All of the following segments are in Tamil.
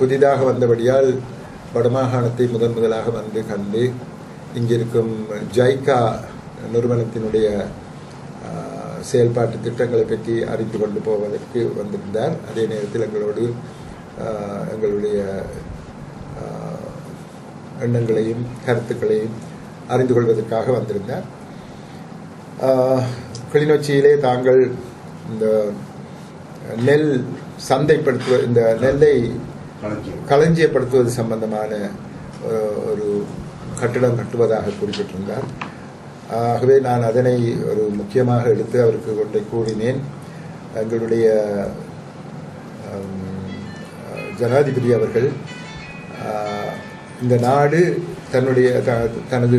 புதிதாக வந்தபடியால் வடமாகாணத்தை முதன் முதலாக வந்து கண்டு இங்கிருக்கும் ஜைகா நிறுவனத்தினுடைய செயல்பாட்டு திட்டங்களை பற்றி அறிந்து கொண்டு போவதற்கு வந்திருந்தார். அதே நேரத்தில் எங்களோடு எங்களுடைய எண்ணங்களையும் கருத்துக்களையும் அறிந்து கொள்வதற்காக வந்திருந்தார். கிளிநொச்சியிலே தாங்கள் இந்த நெல் சந்தைப்படுத்துவ இந்த நெல்லை களஞ்சியப்படுத்துவது சம்பந்தமான ஒரு கட்டிடம் கட்டுவதாக குறிப்பிட்டிருந்தார். ஆகவே நான் அதனை ஒரு முக்கியமாக எடுத்து அவருக்கு கொண்டை கூறினேன். எங்களுடைய ஜனாதிபதி அவர்கள் இந்த நாடு தன்னுடைய த- தனது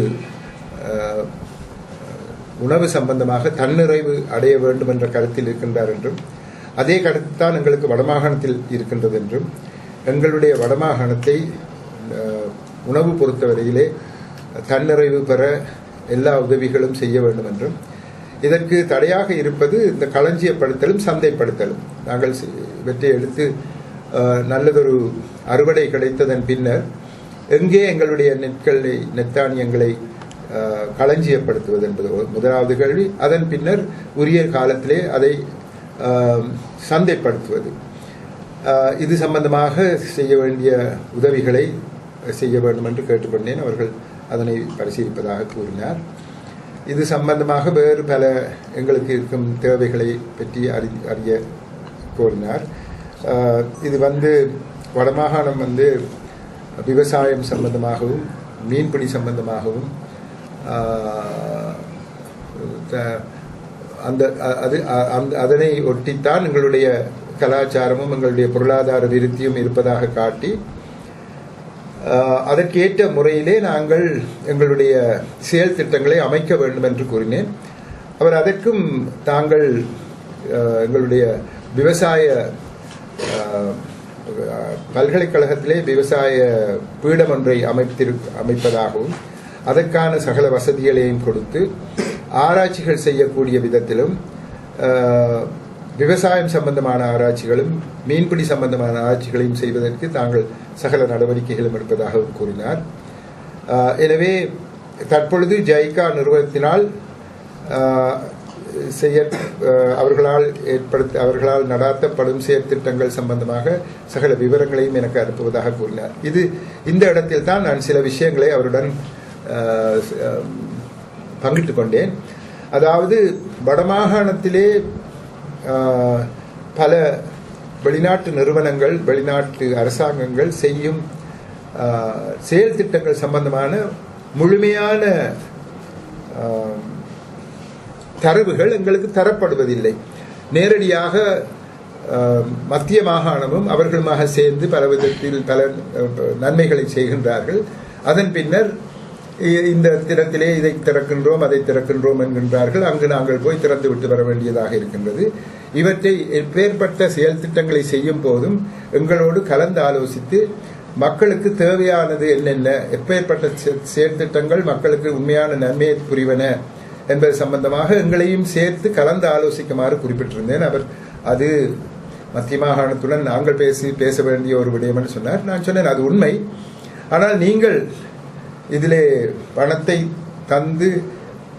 உணவு சம்பந்தமாக தன்னிறைவு அடைய வேண்டும் என்ற கருத்தில் இருக்கின்றார் என்றும் அதே கருத்து தான் எங்களுக்கு வடமாகாணத்தில் இருக்கின்றது என்றும் எங்களுடைய வடமாகாணத்தை உணவு பொறுத்தவரையிலே தன்னிறைவு பெற எல்லா உதவிகளும் செய்ய வேண்டும் என்றும் இதற்கு தடையாக இருப்பது இந்த களஞ்சியப்படுத்தலும் சந்தைப்படுத்தலும். நாங்கள் இவற்றை எடுத்து நல்லதொரு அறுவடை கிடைத்ததன் பின்னர் எங்கே எங்களுடைய நெற்களை நெத்தானியங்களை களஞ்சியப்படுத்துவது என்பது முதலாவது கேள்வி. அதன் பின்னர் உரிய காலத்திலே அதை சந்தைப்படுத்துவது. இது சம்பந்தமாக செய்ய வேண்டிய உதவிகளை செய்ய வேண்டும் என்று கேட்டுக்கொண்டேன். அவர்கள் அதனை பரிசீலிப்பதாக கூறினார். இது சம்பந்தமாக வேறு பல எங்களுக்கு இருக்கும் தேவைகளை பற்றி அறி அறிய கோரினார். இது வந்து வடமாகாணம் வந்து விவசாயம் சம்பந்தமாகவும் மீன்பிடி சம்பந்தமாகவும் அந்த அது அந்த அதனை ஒட்டித்தான் எங்களுடைய கலாச்சாரமும் எங்களுடைய பொருளாதார விருத்தியும் இருப்பதாக காட்டி அதற்கேற்ற முறையிலே நாங்கள் எங்களுடைய செயல் திட்டங்களை அமைக்க வேண்டும் என்று கூறினேன். அவர் அதற்கும் தாங்கள் எங்களுடைய விவசாய பல்கலைக்கழகத்திலே விவசாய பீடம் ஒன்றை அமைத்திரு அமைப்பதாகவும் அதற்கான சகல வசதிகளையும் கொடுத்து ஆராய்ச்சிகள் செய்யக்கூடிய விதத்திலும் விவசாயம் சம்பந்தமான ஆராய்ச்சிகளும் மீன்பிடி சம்பந்தமான ஆராய்ச்சிகளையும் செய்வதற்கு தாங்கள் சகல நடவடிக்கைகளும் எடுப்பதாகவும் கூறினார். எனவே தற்பொழுது ஜைகா நிறுவனத்தினால் செய்ய அவர்களால் ஏற்படுத்த அவர்களால் நடாத்தப்படும் செயற்திட்டங்கள் சம்பந்தமாக சகல விவரங்களையும் எனக்கு அனுப்புவதாக கூறினார். இது இந்த இடத்தில் தான் நான் சில விஷயங்களை அவருடன் பங்கிட்டு கொண்டேன். அதாவது வடமாகாணத்திலே பல வெளிநாட்டு நிறுவனங்கள் வெளிநாட்டு அரசாங்கங்கள் செய்யும் செயல் திட்டங்கள் சம்பந்தமான முழுமையான தரவுகள் எங்களுக்கு தரப்படுவதில்லை. நேரடியாக மத்திய மாகாணமும் அவர்களுமாக சேர்ந்து பல விதத்தில் பல நன்மைகளை செய்கின்றார்கள். அதன் பின்னர் இந்த திறத்திலே இதை திறக்கின்றோம் அதை திறக்கின்றோம் என்கின்றார்கள். அங்கு நாங்கள் போய் திறந்து விட்டு வர வேண்டியதாக இருக்கின்றது. இவற்றை எப்பேற்பட்ட செயல் திட்டங்களை செய்யும் போதும் எங்களோடு கலந்து ஆலோசித்து மக்களுக்கு தேவையானது என்னென்ன எப்பேற்பட்ட செ- செயல் திட்டங்கள் மக்களுக்கு உண்மையான நன்மையை புரிவன என்பது சம்பந்தமாக எங்களையும் சேர்த்து கலந்து ஆலோசிக்குமாறு குறிப்பிட்டிருந்தேன். அவர் அது மத்திய மாகாணத்துடன் நாங்கள் பேசி பேச வேண்டிய ஒரு விடயம் என்று சொன்னார். நான் சொன்னேன் அது உண்மை. ஆனால் நீங்கள் இதிலே பணத்தை தந்து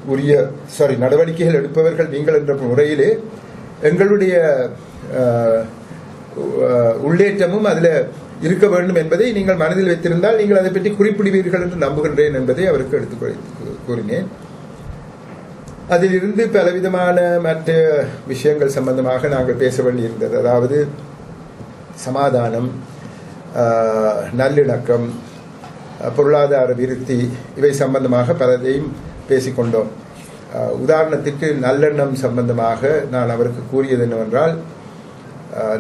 உரிய சாரி நடவடிக்கைகள் எடுப்பவர்கள் நீங்கள் என்ற முறையிலே எங்களுடைய உள்ளேற்றமும் அதில் இருக்க வேண்டும் என்பதை நீங்கள் மனதில் வைத்திருந்தால் நீங்கள் அதை பற்றி குறிப்பிடுவீர்கள் என்று நம்புகின்றேன் என்பதை அவருக்கு எடுத்துக் கூறினேன். அதிலிருந்து பலவிதமான மற்ற விஷயங்கள் சம்பந்தமாக நாங்கள் பேச வேண்டியிருந்தது. அதாவது சமாதானம் நல்லிணக்கம் பொருளாதார விருத்தி இவை சம்பந்தமாக பலதையும் பேசிக்கொண்டோம். உதாரணத்திற்கு நல்லெண்ணம் சம்பந்தமாக நான் அவருக்கு கூறியது என்னவென்றால்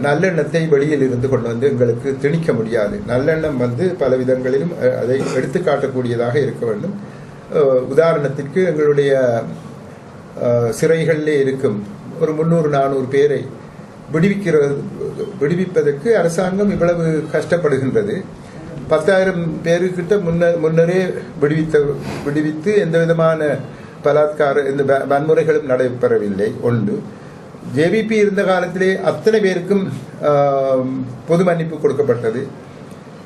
நல்லெண்ணத்தை வெளியில் இருந்து கொண்டு வந்து எங்களுக்கு திணிக்க முடியாது. நல்லெண்ணம் வந்து பல விதங்களிலும் அதை எடுத்துக்காட்டக்கூடியதாக இருக்க வேண்டும். உதாரணத்திற்கு எங்களுடைய சிறைகளிலே இருக்கும் ஒரு முந்நூறு நானூறு பேரை விடுவிக்கிறது விடுவிப்பதற்கு அரசாங்கம் இவ்வளவு கஷ்டப்படுகின்றது. பத்தாயிரம் பேருக்கிட்ட முன்னர் முன்னரே விடுவித்த விடுவித்து எந்த விதமான பலாத்கார இந்த வன்முறைகளும் நடைபெறவில்லை ஒன்று. ஜேவிபி இருந்த காலத்திலே அத்தனை பேருக்கும் பொது மன்னிப்பு கொடுக்கப்பட்டது.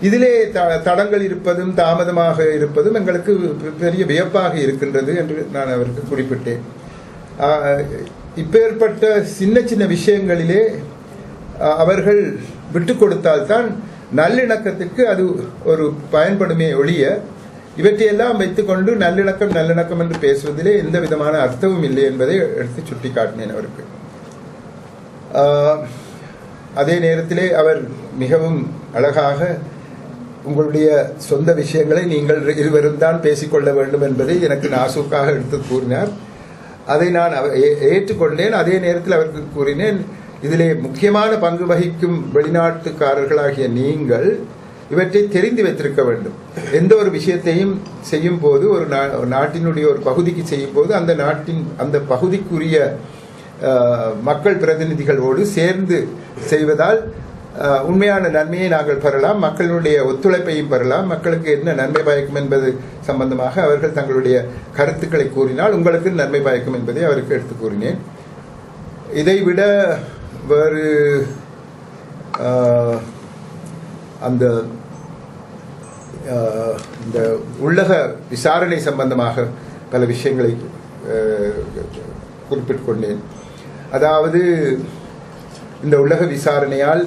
இதிலே த- தடங்கள் இருப்பதும் தாமதமாக இருப்பதும் எங்களுக்கு பெரிய வியப்பாக இருக்கின்றது என்று நான் அவருக்கு குறிப்பிட்டேன். இப்பேற்பட்ட சின்ன சின்ன விஷயங்களிலே அவர்கள் விட்டு கொடுத்தால்தான் நல்லிணக்கத்துக்கு அது ஒரு பயன்படுமே ஒழிய இவற்றையெல்லாம் வைத்துக்கொண்டு நல்லிணக்கம் நல்லிணக்கம் என்று பேசுவதிலே எந்த விதமான அர்த்தமும் இல்லை என்பதை எடுத்து சுட்டிக்காட்டினேன் அவருக்கு. அதே நேரத்திலே அவர் மிகவும் அழகாக உங்களுடைய சொந்த விஷயங்களை நீங்கள் இருவரும் தான் பேசிக்கொள்ள வேண்டும் என்பதை எனக்கு நாசூக்காக எடுத்து கூறினார். அதை நான் ஏற்றுக்கொண்டேன். அதே நேரத்தில் அவருக்கு கூறினேன் இதிலே முக்கியமான பங்கு வகிக்கும் வெளிநாட்டுக்காரர்களாகிய நீங்கள் இவற்றை தெரிந்து வைத்திருக்க வேண்டும். எந்த ஒரு விஷயத்தையும் செய்யும் போது ஒரு நா- ஒரு நாட்டினுடைய ஒரு பகுதிக்கு செய்யும் போது அந்த நாட்டின் அந்த பகுதிக்குரிய மக்கள் பிரதிநிதிகளோடு சேர்ந்து செய்வதால் உண்மையான நன்மையை நாங்கள் பெறலாம் மக்களுடைய ஒத்துழைப்பையும் பெறலாம் மக்களுக்கு என்ன நன்மை பயக்கும் என்பது சம்பந்தமாக அவர்கள் தங்களுடைய கருத்துக்களை கூறினால் உங்களுக்கு நன்மை பயக்கும் என்பதை அவருக்கு எடுத்து கூறினேன். இதை விட வேறு அந்த இந்த உள்ளக விசாரணை சம்பந்தமாக பல விஷயங்களை குறிப்பிட்டு கொண்டேன். அதாவது இந்த உலக விசாரணையால்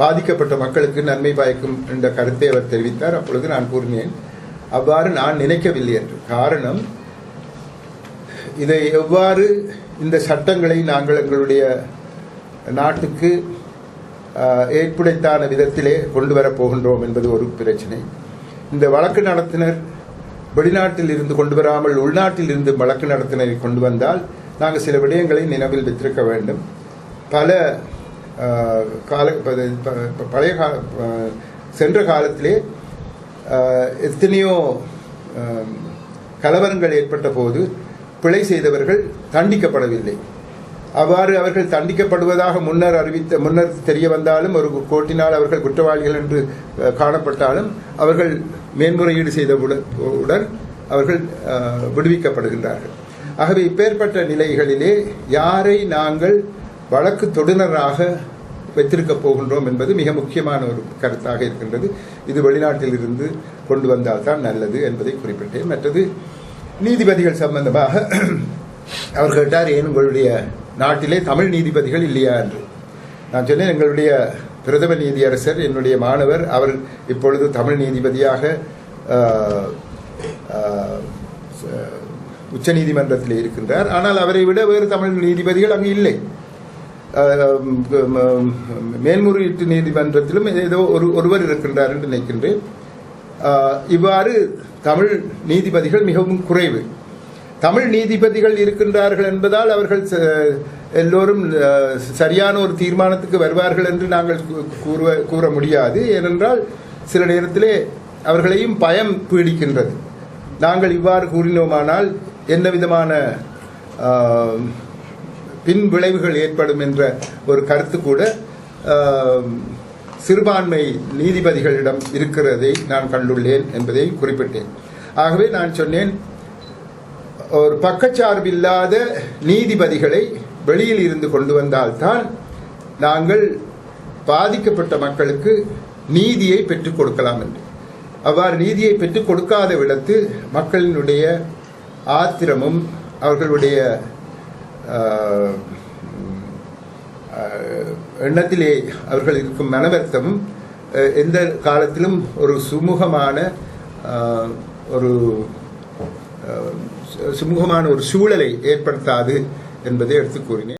பாதிக்கப்பட்ட மக்களுக்கு நன்மை பயக்கும் என்ற கருத்தை அவர் தெரிவித்தார். அப்பொழுது நான் கூறினேன் அவ்வாறு நான் நினைக்கவில்லை என்று. காரணம் இதை எவ்வாறு இந்த சட்டங்களை நாங்கள் எங்களுடைய நாட்டுக்கு ஏற்புடைத்தான விதத்திலே கொண்டு வரப் போகின்றோம் என்பது ஒரு பிரச்சனை. இந்த வழக்கு நடத்தினர் வெளிநாட்டில் இருந்து கொண்டு வராமல் உள்நாட்டில் இருந்து வழக்கு நடத்தினரை கொண்டு வந்தால் நாங்கள் சில விடயங்களை நினைவில் வைத்திருக்க வேண்டும். பல கால ப- ப- பழைய கால சென்ற காலத்திலே எத்தனையோ கலவரங்கள் ஏற்பட்ட போது பிழை செய்தவர்கள் தண்டிக்கப்படவில்லை. அவ்வாறு அவர்கள் தண்டிக்கப்படுவதாக முன்னர் அறிவித்த முன்னர் தெரிய வந்தாலும் ஒரு கோட்டினால் அவர்கள் குற்றவாளிகள் என்று காணப்பட்டாலும் அவர்கள் மேன்முறையீடு செய்தவுடன் உடன் அவர்கள் விடுவிக்கப்படுகின்றார்கள். ஆகவே இப்பேற்பட்ட நிலைகளிலே யாரை நாங்கள் வழக்கு தொடுநராக வைத்திருக்கப் போகின்றோம் என்பது மிக முக்கியமான ஒரு கருத்தாக இருக்கின்றது. இது வெளிநாட்டில் இருந்து கொண்டு வந்தால்தான் நல்லது என்பதை குறிப்பிட்டேன். மற்றது நீதிபதிகள் சம்பந்தமாக அவர் கேட்டார் ஏன் உங்களுடைய நாட்டிலே தமிழ் நீதிபதிகள் இல்லையா? என்று. நான் சொன்னேன் எங்களுடைய பிரதம நீதியரசர் என்னுடைய மாணவர் அவர் இப்பொழுது தமிழ் நீதிபதியாக உச்ச நீதிமன்றத்தில் இருக்கின்றார். ஆனால் அவரை விட வேறு தமிழ் நீதிபதிகள் அங்கு இல்லை. மேல்முறையீட்டு நீதிமன்றத்திலும் ஏதோ ஒரு ஒருவர் இருக்கின்றார் என்று நினைக்கின்றேன். இவ்வாறு தமிழ் நீதிபதிகள் மிகவும் குறைவு. தமிழ் நீதிபதிகள் இருக்கின்றார்கள் என்பதால் அவர்கள் எல்லோரும் சரியான ஒரு தீர்மானத்துக்கு வருவார்கள் என்று நாங்கள் கூறுவ கூற முடியாது. ஏனென்றால் சில நேரத்திலே அவர்களையும் பயம் பீடிக்கின்றது. நாங்கள் இவ்வாறு கூறினோமானால் என்ன விதமான பின் விளைவுகள் ஏற்படும் என்ற ஒரு கருத்து கூட சிறுபான்மை நீதிபதிகளிடம் இருக்கிறதை நான் கண்டுள்ளேன் என்பதை குறிப்பிட்டேன். ஆகவே நான் சொன்னேன் ஒரு பக்கச்சார்பில்லாத நீதிபதிகளை வெளியில் இருந்து கொண்டு வந்தால்தான் நாங்கள் பாதிக்கப்பட்ட மக்களுக்கு நீதியை பெற்றுக் கொடுக்கலாம் என்று. அவ்வாறு நீதியை பெற்றுக் கொடுக்காத விடத்து மக்களினுடைய ஆத்திரமும் அவர்களுடைய எண்ணத்திலே அவர்கள் இருக்கும் மனவர்த்தம் எந்த காலத்திலும் ஒரு சுமூகமான ஒரு சு- சுமூகமான ஒரு சூழலை ஏற்படுத்தாது என்பதை எடுத்து கூறினேன்.